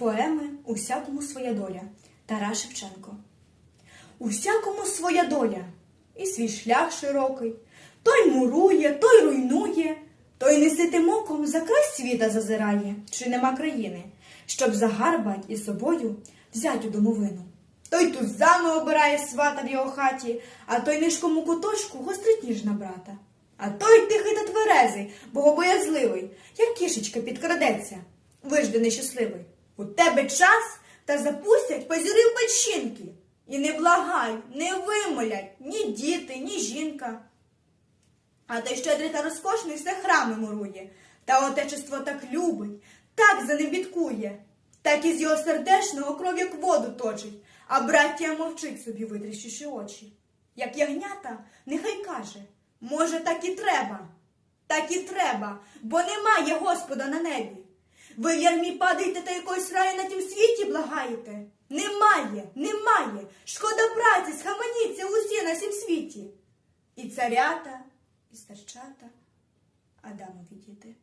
поеми У всякому своя доля Тарас Шевченко. У всякому своя доля, і свій шлях широкий. Той мурує, той руйнує, той неситим оком за край світа зазирає, чи нема країни, щоб загарбать із собою взять у домовину. Той тузами обирає свата в його хаті, а той нишкому куточку гострить ніж на брата. А той тихий та тверезий, богобоязливий, як кішечка підкрадеться, вижди щасливий. У тебе час та запустять позіри в печінки. І не благай, не вимолять ні діти, ні жінка. А той щедрий та розкошний все храми мурує, та отечество так любить, так за ним бідкує, так із його сердешного кров як воду точить, а браття мовчить собі, витріщивши очі. Як ягнята, нехай каже, може, так і треба, так і треба, бо немає Господа на небі. Ви в ярмі падаєте та якогось раю на тім світі благаєте? Немає, немає. Шкода праці, схаманіться усі на сім світі. І царята, і старчата, Адамові діти.